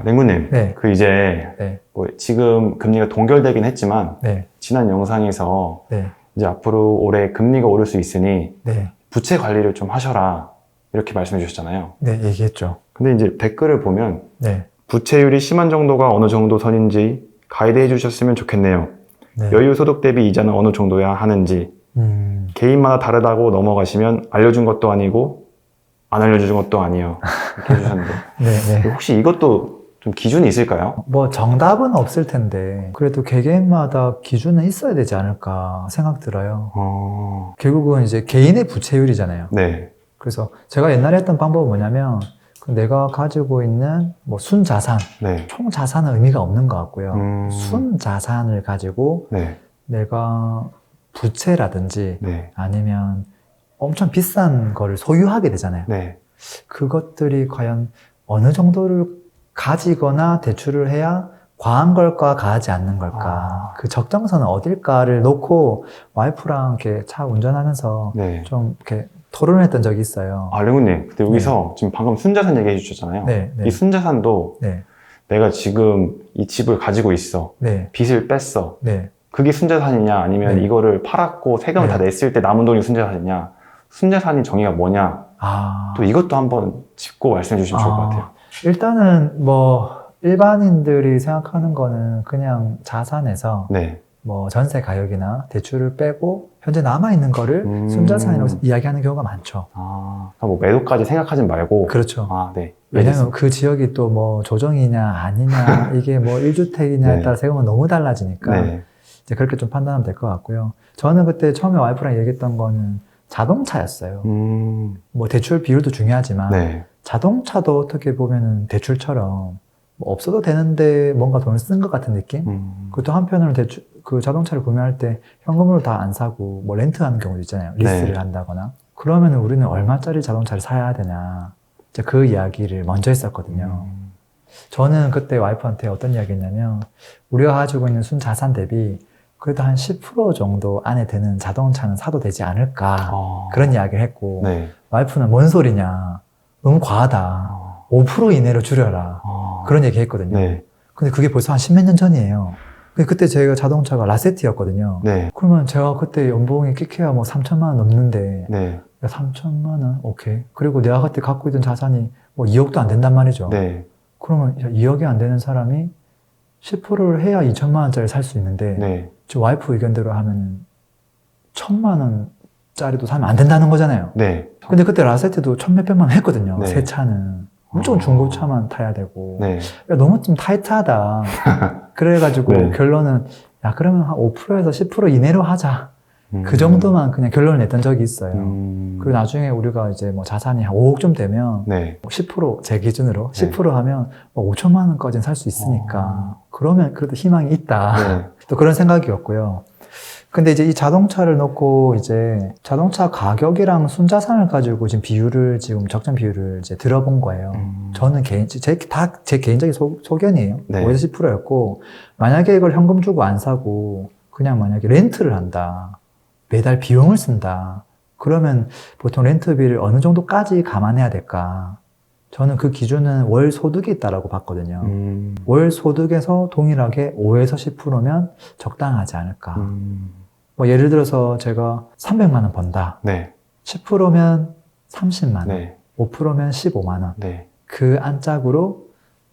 아, 랭구님. 네. 그 이제 네. 뭐 지금 금리가 동결되긴 했지만 네. 지난 영상에서 네. 이제 앞으로 올해 금리가 오를 수 있으니 네. 부채 관리를 좀 하셔라 이렇게 말씀해 주셨잖아요. 네. 얘기했죠. 근데 이제 댓글을 보면 네. 부채율이 심한 정도가 어느 정도 선인지 가이드해 주셨으면 좋겠네요. 네. 여유 소득 대비 이자는 어느 정도야 하는지 음. 개인마다 다르다고 넘어가시면 알려준 것도 아니고 안 알려준 것도 아니요 이렇게 해주셨는데 네. 네. 혹시 이것도 좀 기준이 있을까요? 뭐 정답은 없을 텐데 그래도 개개인마다 기준은 있어야 되지 않을까 생각 들어요. 어, 결국은 이제 개인의 부채율이잖아요. 네, 그래서 제가 옛날에 했던 방법은 뭐냐면 그 내가 가지고 있는 뭐 순자산, 네, 총 자산은 의미가 없는 것 같고요. 음. 순자산을 가지고 네, 내가 부채라든지 네, 아니면 엄청 비싼 거를 소유하게 되잖아요. 네, 그것들이 과연 어느 정도를 가지거나 대출을 해야 과한 걸까 가하지 않는 걸까 아. 그 적정선은 어딜까를 놓고 와이프랑 이렇게 차 운전하면서 네. 좀 이렇게 토론했던 적이 있어요. 아, 랭구님, 근데 여기서 지금 방금 순자산 얘기해 주셨잖아요. 네, 네, 이 순자산도 네, 내가 지금 이 집을 가지고 있어. 네, 빚을 뺐어. 네. 그게 순자산이냐 아니면 네. 이거를 팔았고 세금을 네. 다 냈을 때 남은 돈이 순자산이냐 순자산이 정의가 뭐냐 아, 또 이것도 한번 짚고 말씀해 주시면 좋을 것 아. 같아요 일단은 뭐 일반인들이 생각하는 거는 그냥 자산에서 네 뭐 전세 가격이나 대출을 빼고 현재 남아 있는 거를 음. 순자산이라고 이야기하는 경우가 많죠. 아, 뭐 매도까지 생각하지 말고 그렇죠. 아, 네 왜냐면 그 지역이 또 뭐 조정이냐 아니냐 이게 뭐 1주택이냐에 네. 따라 세금은 너무 달라지니까 네. 이제 그렇게 좀 판단하면 될 것 같고요. 저는 그때 처음에 와이프랑 얘기했던 거는 자동차였어요. 음, 뭐 대출 비율도 중요하지만 네. 자동차도 어떻게 보면은 대출처럼 뭐 없어도 되는데 뭔가 돈을 쓴 것 같은 느낌? 음, 그것도 한편으로는 대출 그 자동차를 구매할 때 현금으로 다 안 사고 뭐 렌트하는 경우도 있잖아요. 리스를 네. 한다거나. 그러면 우리는 얼마짜리 자동차를 사야 되냐. 그 이야기를 먼저 했었거든요. 음, 저는 그때 와이프한테 어떤 이야기 했냐면 우리가 가지고 있는 순 자산 대비 그래도 한 10% 정도 안에 드는 자동차는 사도 되지 않을까. 아, 그런 이야기를 했고 네. 와이프는 뭔 소리냐. 너무 과하다. 아, 5% 이내로 줄여라. 아, 그런 얘기 했거든요. 네. 근데 그게 벌써 한 십몇 년 전이에요. 근데 그때 제가 자동차가 라세티였거든요. 네. 그러면 제가 그때 연봉이 끼케야 뭐 3천만 원 넘는데 네. 야, 3천만 원? 오케이. 그리고 내가 그때 갖고 있던 자산이 뭐 2억도 안 된단 말이죠. 네. 그러면 야, 2억이 안 되는 사람이 10%를 해야 2천만 원짜리 살 수 있는데 네. 저 와이프 의견대로 하면 천만 원 짜리도 사면 안 된다는 거잖아요. 네. 근데 그때 라세티도 천 몇백만 원 했거든요. 네. 새 차는. 엄청 아. 중고차만 타야 되고. 네. 야, 너무 좀 타이트하다. 그래가지고 네. 결론은 야 그러면 한 5%에서 10% 이내로 하자. 음, 그 정도만 그냥 결론을 냈던 적이 있어요. 음, 그리고 나중에 우리가 이제 뭐 자산이 한 5억 좀 되면 네. 10%제 기준으로 네. 10% 하면 뭐 5천만 원까지는 살 수 있으니까 어. 그러면 그래도 희망이 있다. 네. 또 그런 생각이었고요. 근데 이제 이 자동차를 놓고 이제 자동차 가격이랑 순자산을 가지고 지금 비율을 지금 적정 비율을 이제 들어본 거예요. 음, 저는 개인, 제, 다 제 개인적인 소, 소견이에요. 네. 5에서 10%였고, 만약에 이걸 현금 주고 안 사고, 그냥 만약에 렌트를 한다. 매달 비용을 쓴다. 그러면 보통 렌트비를 어느 정도까지 감안해야 될까? 저는 그 기준은 월 소득이 있다라고 봤거든요. 음, 월 소득에서 동일하게 5에서 10%면 적당하지 않을까. 음, 뭐 예를 들어서 제가 300만 원 번다. 네. 10%면 30만 원. 네. 5%면 15만 원. 네. 그 안짝으로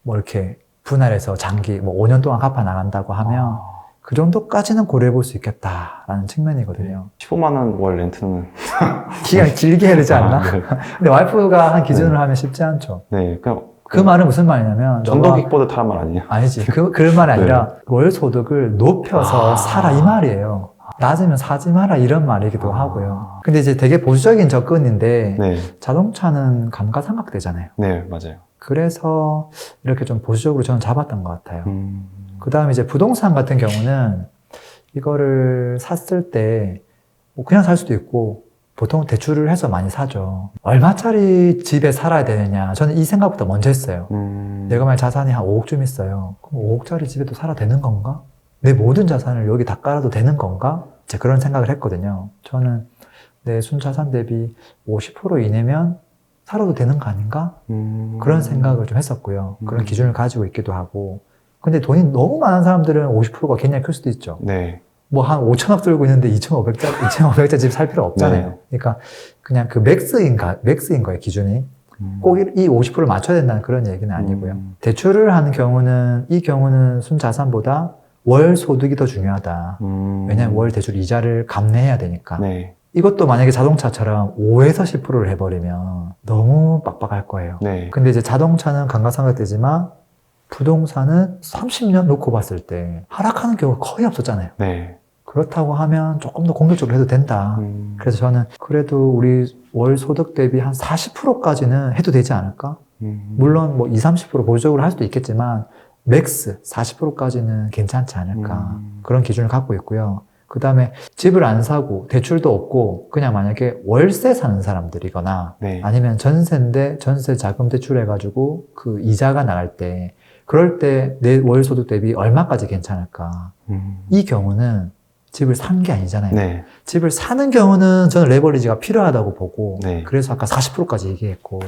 뭐 이렇게 분할해서 장기 뭐 5년 동안 갚아 나간다고 하면 아, 그 정도까지는 고려해 볼 수 있겠다라는 측면이거든요. 15만 원 월 렌트는 기간 길게 해야 되지 않나? 아, 네. 근데 와이프가 한 기준으로 하면 쉽지 않죠. 네. 그냥 그 말은 무슨 말이냐면 너가- 전동 킥보드 타란 말 아니에요? 아니지. 그, 그런 말이 아니라 월 소득을 높여서 아. 사라 이 말이에요. 낮으면 사지 마라 이런 말이기도 아. 하고요. 근데 이제 되게 보수적인 접근인데 네. 자동차는 감가상각되잖아요. 네, 맞아요. 그래서 이렇게 좀 보수적으로 저는 잡았던 것 같아요. 음, 그 다음에 이제 부동산 같은 경우는 이거를 샀을 때뭐 그냥 살 수도 있고 보통 대출을 해서 많이 사죠. 얼마짜리 집에 살아야 되느냐. 저는 이 생각부터 먼저 했어요. 음, 내가 만약 자산이 한 5억 쯤 있어요. 그럼 5억짜리 집에도 살아 되는 건가? 내 모든 자산을 여기 다 깔아도 되는 건가? 이제 그런 생각을 했거든요. 저는 내 순자산 대비 50% 이내면 살아도 되는 거 아닌가? 음. 그런 생각을 좀 했었고요. 그런 음. 기준을 가지고 있기도 하고. 근데 돈이 너무 많은 사람들은 50%가 굉장히 클 수도 있죠. 네. 뭐한 5천억 들고 있는데 2,500자, 2,500자 집 살 필요 없잖아요. 네. 그러니까 그냥 그 맥스인가, 맥스인 거예요, 기준이. 음. 꼭이 50%를 맞춰야 된다는 그런 얘기는 아니고요. 음. 대출을 하는 경우는 이 경우는 순자산보다 월 소득이 더 중요하다. 음. 왜냐하면 월 대출 이자를 감내해야 되니까. 네. 이것도 만약에 자동차처럼 5에서 10%를 해버리면 너무 빡빡할 거예요. 네. 근데 이제 자동차는 감가상각되지만 부동산은 30년 놓고 봤을 때 하락하는 경우가 거의 없었잖아요. 네. 그렇다고 하면 조금 더 공격적으로 해도 된다. 음. 그래서 저는 그래도 우리 월 소득 대비 한 40%까지는 해도 되지 않을까? 음. 물론 뭐 20, 30% 보조적으로 할 수도 있겠지만 맥스 40%까지는 괜찮지 않을까 음. 그런 기준을 갖고 있고요. 그 다음에 집을 안 사고 대출도 없고 그냥 만약에 월세 사는 사람들이거나 네. 아니면 전세인데 전세 자금 대출해가지고 그 이자가 나갈 때 그럴 때 내 월 소득 대비 얼마까지 괜찮을까? 음. 이 경우는 집을 산 게 아니잖아요. 네. 집을 사는 경우는 저는 레버리지가 필요하다고 보고 네. 그래서 아까 40%까지 얘기했고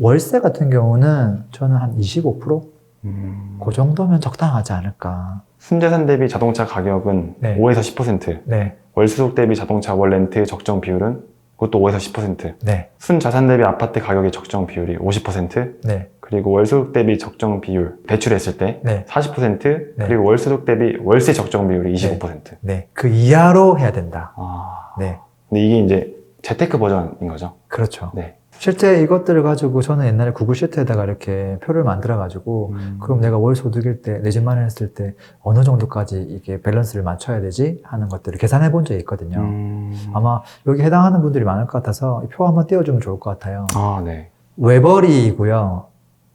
월세 같은 경우는 저는 한 25%? 음. 그 정도면 적당하지 않을까. 순자산 대비 자동차 가격은 네. 5에서 10%. 네, 월수속 대비 자동차 월 렌트 적정 비율은 그것도 5에서 10%. 네, 순자산 대비 아파트 가격의 적정 비율이 50%. 네, 그리고 월수속 대비 적정 비율 대출했을 때 네, 40% 네. 그리고 월수속 대비 월세 적정 비율이 25%. 네. 그 이하로 해야 된다. 아. 네, 근데 이게 이제 재테크 버전인 거죠. 그렇죠. 네. 실제 이것들을 가지고 저는 옛날에 구글 시트에다가 이렇게 표를 만들어가지고 음. 그럼 내가 월 소득일 때, 내 집 마련했을 때 어느 정도까지 이게 밸런스를 맞춰야 되지 하는 것들을 계산해 본 적이 있거든요. 음. 아마 여기 해당하는 분들이 많을 것 같아서 이표 한번 띄워주면 좋을 것 같아요. 아, 네. 외벌이이고요.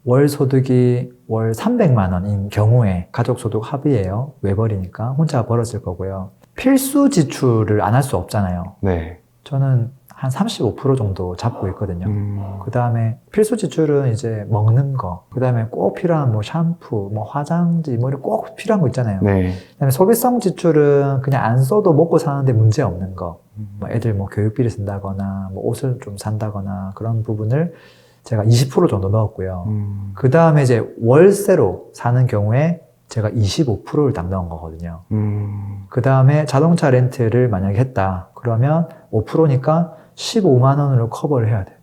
월 소득이 월 300만 원인 경우에 가족 소득 합의예요. 외벌이니까 혼자 벌었을 거고요. 필수 지출을 안 할 수 없잖아요. 네. 저는 한 35% 정도 잡고 있거든요. 음. 그 다음에 필수 지출은 이제 먹는 거, 그 다음에 꼭 필요한 뭐 샴푸, 뭐 화장지, 뭐 이런 꼭 필요한 거 있잖아요. 네. 그 다음에 소비성 지출은 그냥 안 써도 먹고 사는데 문제 없는 거. 음. 뭐 애들 뭐 교육비를 쓴다거나 뭐 옷을 좀 산다거나 그런 부분을 제가 20% 정도 넣었고요. 음. 그 다음에 이제 월세로 사는 경우에 제가 25%를 담당한 거거든요. 음. 그 다음에 자동차 렌트를 만약에 했다. 그러면 5%니까 15만 원으로 커버를 해야 돼요.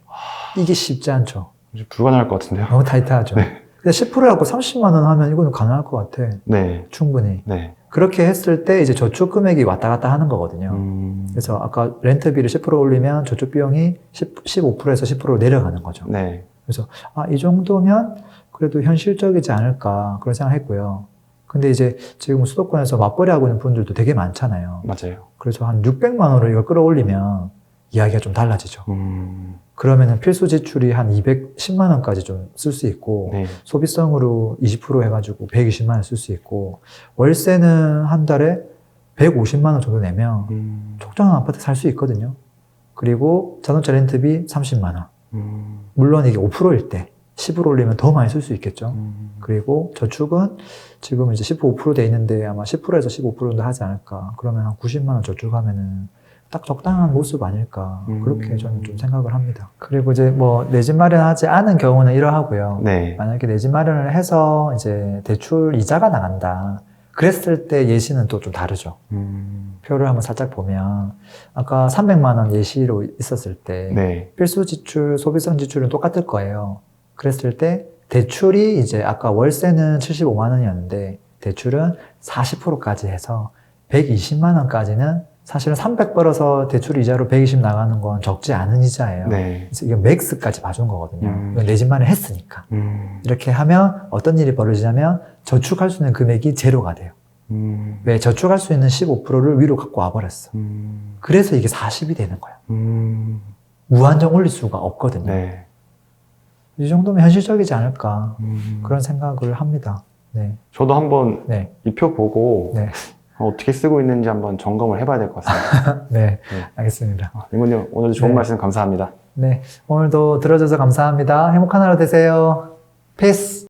이게 쉽지 않죠. 좀 불가능할 것 같은데요. 너무 타이트하죠. 네. 근데 10% 갖고 30만 원 하면 이거는 가능할 것 같아. 네. 충분히. 네. 그렇게 했을 때 이제 저축 금액이 왔다 갔다 하는 거거든요. 음. 그래서 아까 렌트비를 10% 올리면 저축 비용이 10, 15%에서 10%로 내려가는 거죠. 네. 아, 이 정도면 그래도 현실적이지 않을까 그런 생각했고요. 근데 이제 지금 수도권에서 맞벌이 하고 있는 분들도 되게 많잖아요. 맞아요. 그래서 한 600만 원을 이걸 끌어올리면 이야기가 좀 달라지죠. 음. 그러면은 필수 지출이 한 210만 원까지 좀 쓸 수 있고 네. 소비성으로 20% 해가지고 120만 원 쓸 수 있고 월세는 한 달에 150만 원 정도 내면 음. 적정한 아파트 살 수 있거든요. 그리고 자동차 렌트비 30만 원. 음. 물론 이게 5%일 때 10으로 올리면 더 많이 쓸 수 있겠죠. 음. 그리고 저축은 지금 이제 15%돼 있는데 아마 10%에서 15% 정도 하지 않을까. 그러면 한 90만 원 저축하면은 딱 적당한 모습 아닐까. 음. 그렇게 저는 좀 생각을 합니다. 그리고 이제 뭐 내 집 마련하지 않은 경우는 이러하고요. 네. 만약에 내 집 마련을 해서 이제 대출 이자가 나간다. 그랬을 때 예시는 또 좀 다르죠. 음. 표를 한번 살짝 보면 아까 300만 원 예시로 있었을 때 네. 필수 지출, 소비성 지출은 똑같을 거예요. 그랬을 때 대출이 이제 아까 월세는 75만 원이었는데 대출은 40%까지 해서 120만 원까지는 사실은 300 벌어서 대출 이자로 120 나가는 건 적지 않은 이자예요. 네. 그래서 이게 맥스까지 봐준 거거든요. 음. 내 집만을 했으니까. 음. 이렇게 하면 어떤 일이 벌어지냐면 저축할 수 있는 금액이 제로가 돼요. 음. 왜 저축할 수 있는 15%를 위로 갖고 와버렸어. 음. 그래서 이게 40이 되는 거야. 음. 무한정 올릴 수가 없거든요. 네. 이 정도면 현실적이지 않을까 음. 그런 생각을 합니다. 네, 저도 한번 네, 이 표 보고 네, 어떻게 쓰고 있는지 한번 점검을 해봐야 될 것 같습니다. 네, 네. 알겠습니다. 아, 민구님 오늘도 좋은 네. 말씀 감사합니다. 네, 오늘도 들어줘서 감사합니다. 행복한 하루 되세요. 피스.